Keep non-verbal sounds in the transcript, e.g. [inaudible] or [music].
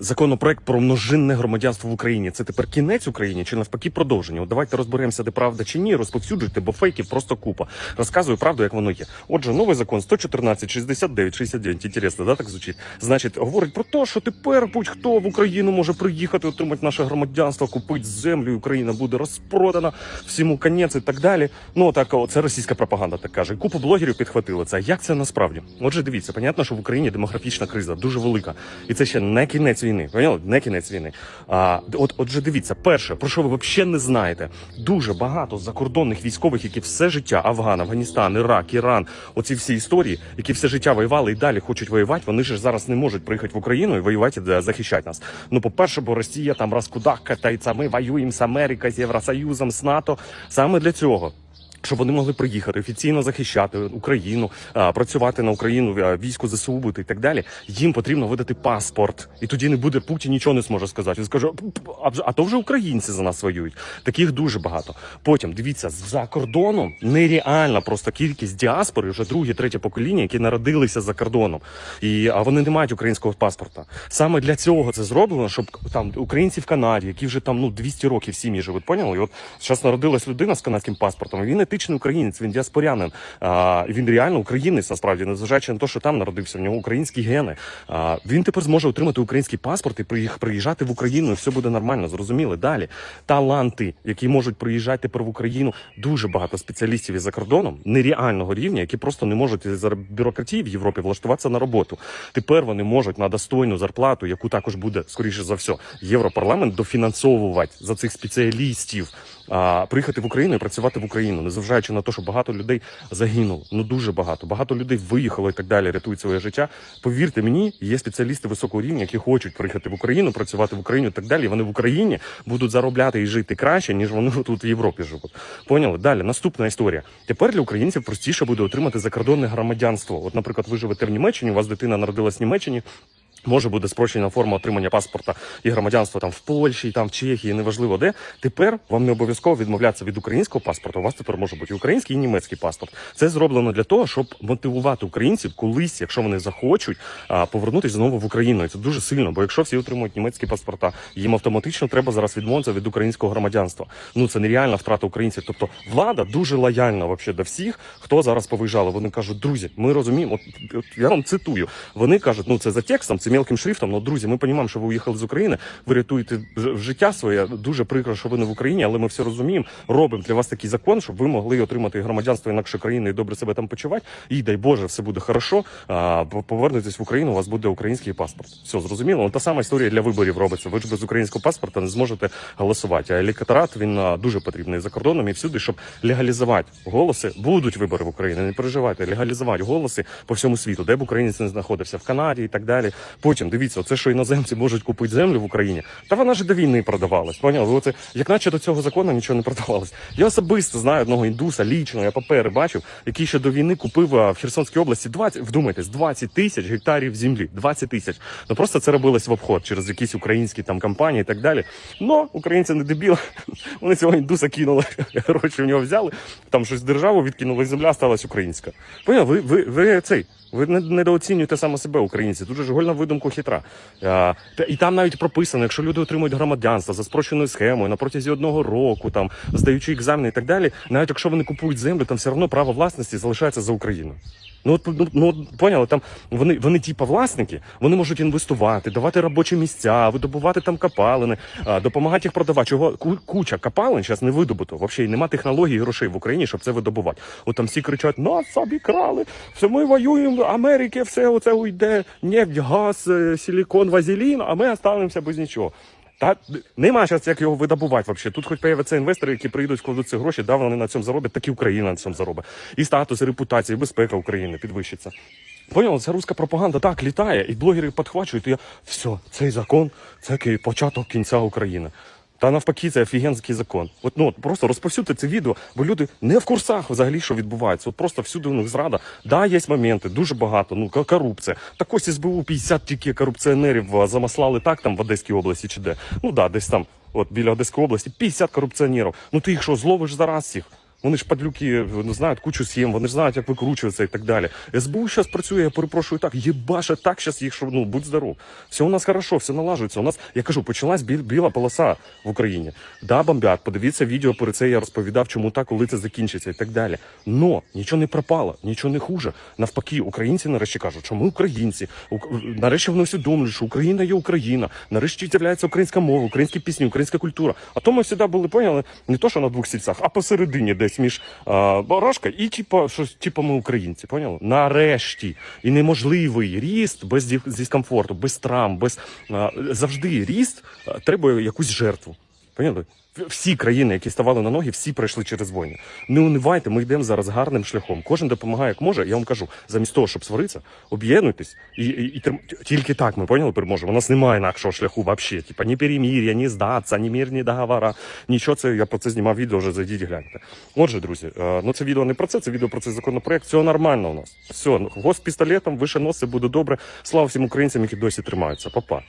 Законопроект про множинне громадянство в Україні це тепер кінець Україні чи навпаки продовження? От давайте розберемося, де правда чи ні. Розповсюджуйте, бо фейків просто купа. Розказую правду, як воно є. Отже, новий закон 114, 69, 69. Інтересно, да, так звучить. Значить, говорить про те, що тепер будь-хто в Україну може приїхати, отримати наше громадянство, купити землю, Україна буде розпродана, всьому конець і так далі. Ну так, це російська пропаганда, так каже. Купу блогерів підхватили це. Як це насправді? Отже, дивіться, понятно, що в Україні демографічна криза дуже велика, і це ще не кінець війни. Поняли? Не кінець війни. А от, отже, дивіться, перше, про що ви взагалі не знаєте, дуже багато закордонних військових, які все життя Афган, Афганістан, Ірак, Іран, оці всі історії, які все життя воювали і далі хочуть воювати. Вони ж зараз не можуть приїхати в Україну і воювати і захищати нас. Ну, по-перше, бо Росія там раз кудах катається, ми воюємо з Америкою, з Євросоюзом, з НАТО. Саме для цього. Щоб вони могли приїхати офіційно захищати Україну, працювати на Україну, війську ЗСУ бути і так далі. Їм потрібно видати паспорт, і тоді не буде Путін нічого не зможе сказати. Він скаже, а то вже українці за нас воюють. Таких дуже багато. Потім дивіться, за кордоном нереальна просто кількість діаспори, вже друге, третє покоління, які народилися за кордоном, і а вони не мають українського паспорта. Саме для цього це зроблено, щоб там українці в Канаді, які вже там ну 200 років сім'ї живуть, поняли? І от зараз народилась людина з канадським паспортом. і Він етичний українець, він діаспорянин. А, він реально українець, насправді, незважаючи на те, що там народився, в нього українські гени. А, він тепер зможе отримати український паспорт і приїжджати в Україну, і все буде нормально. Зрозуміли? Далі таланти, які можуть приїжджати тепер в Україну. Дуже багато спеціалістів із за кордоном нереального рівня, які просто не можуть із-за бюрократії в Європі влаштуватися на роботу. Тепер вони можуть на достойну зарплату, яку також буде скоріше за все, європарламент дофінансовувати за цих спеціалістів. Приїхати в Україну і працювати в Україну, незважаючи на те, що багато людей загинуло. Ну дуже багато. Багато людей виїхало і так далі, рятують своє життя. Повірте мені, є спеціалісти високого рівня, які хочуть приїхати в Україну, працювати в Україну і так далі. Вони в Україні будуть заробляти і жити краще, ніж вони [laughs] тут в Європі живуть. Поняли? Далі наступна історія. Тепер для українців простіше буде отримати закордонне громадянство. От, наприклад, ви живете в Німеччині, у вас дитина народилась в Німеччині. Може буде спрощена форма отримання паспорта і громадянства там в Польщі, там в Чехії, неважливо де. Тепер вам не обов'язково відмовлятися від українського паспорту. У вас тепер може бути і український і німецький паспорт. Це зроблено для того, щоб мотивувати українців колись, якщо вони захочуть, повернутися знову в Україну. І це дуже сильно. Бо якщо всі отримують німецькі паспорта, їм автоматично треба зараз відмовитися від українського громадянства. Ну це нереальна втрата українців. Тобто влада дуже лояльна вообще до всіх, хто зараз повиїжджали. Вони кажуть, друзі, ми розуміємо. От, от я вам цитую. Вони кажуть, ну це за текстом, це мелким шрифтом. Ну, друзі, ми розуміємо, що ви уїхали з України, ви рятуєте життя своє. Дуже прикро, що ви не в Україні, але ми все розуміємо. Робимо для вас такий закон, щоб ви могли отримати громадянство інакше країни і добре себе там почувати. І дай Боже, все буде хорошо. А повернетесь в Україну, у вас буде український паспорт. Все зрозуміло. Ну, та сама історія для виборів робиться. Ви ж без українського паспорта не зможете голосувати. А електорат він дуже потрібний за кордоном і всюди, щоб легалізувати голоси. Будуть вибори в Україні. Не переживайте, легалізувати голоси по всьому світу, де б українець не знаходився, в Канаді і так далі. Потім дивіться, це що іноземці можуть купити землю в Україні. Та вона ж до війни продавалась. Поняли? Оце як наче до цього закону нічого не продавалось. Я особисто знаю одного індуса, лічно, я папери бачив, який ще до війни купив в Херсонській області 20, вдумайтесь, 20 тисяч гектарів землі. 20 тисяч. Ну просто це робилось в обход через якісь українські там компанії і так далі. Ну, українці не дебіли. [laughs] Вони цього індуса кинули, [laughs] гроші в нього взяли, там щось державу відкинули, і земля сталася українська. Поняли? Ви, ви, ви цей. Ви недооцінюєте саме себе, українці. Дуже ж гольна видумку хитра. А, і там навіть прописано, якщо люди отримують громадянство за спрощеною схемою на протязі одного року, там здаючи екзамени і так далі, навіть якщо вони купують землю, там все одно право власності залишається за Україною. Ну от ну, ну поняли, там вони, вони типа власники, вони можуть інвестувати, давати робочі місця, видобувати там копалини, допомагати їх продавати. Чого ку- куча копалин зараз не видобуто. Взагалі нема технологій і грошей в Україні, щоб це видобувати. От там всі кричать: нас обікрали, все ми воюємо, Америки, все оце уйде, нефть, газ, е, силікон, вазелін, а ми останемося без нічого. Та нема зараз як його видобувати взагалі. Тут хоч появляться інвестори, які прийдуть, вкладуть ці гроші, да, вони на цьому зароблять, так і Україна на цьому заробить. І статус, і репутація, і безпека України підвищиться. Понял, ця руська пропаганда так літає, і блогери підхвачують, і я все, цей закон це початок кінця України. Та навпаки, це офігенський закон. От ну от просто розповсюдьте це відео, бо люди не в курсах взагалі, що відбувається. От просто всюди у них зрада. Да, є моменти, дуже багато. Ну корупція. Так ось СБУ 50 тільки корупціонерів замаслали так там в Одеській області чи де. Ну да, десь там, от біля Одеської області, 50 корупціонерів. Ну ти їх що, зловиш зараз всіх? Вони ж падлюки ну, знають кучу схем, вони ж знають, як викручуватися і так далі. СБУ зараз працює, я перепрошую так, єбаше так зараз їх, що ну будь здоров. Все у нас хорошо, все налажується. У нас, я кажу, почалась біль, біла полоса в Україні. Да, бомбят, подивіться відео про це, я розповідав, чому так, коли це закінчиться і так далі. Но нічого не пропало, нічого не хуже. Навпаки, українці нарешті кажуть, що ми українці. Ук- Нарешті вони усвідомлюють, що Україна є Україна. Нарешті з'являється українська мова, українські пісні, українська культура. А то ми завжди були поняли не то, що на двох сільцях, а посередині десь між а, барашка і типа, щось, типа ми українці. Поняли? Нарешті. І неможливий ріст без дискомфорту, без травм, без а, завжди ріст а, треба якусь жертву. Поняли? Всі країни, які ставали на ноги, всі пройшли через війни. Не унивайте, ми йдемо зараз гарним шляхом. Кожен допомагає як може. Я вам кажу, замість того, щоб сваритися, об'єднуйтесь і, і, і трим- тільки так ми поняли, переможемо. У нас немає інакшого шляху взагалі. Типа ні перемір'я, ні здатися, ні мирні договора. Нічого це я про це знімав відео. Вже зайдіть гляньте. Отже, друзі, е, ну це відео не про це, це відео про цей законопроект. Все нормально у нас. Все, гост пістолетом, вище носи буде добре. Слава всім українцям, які досі тримаються. Па-па.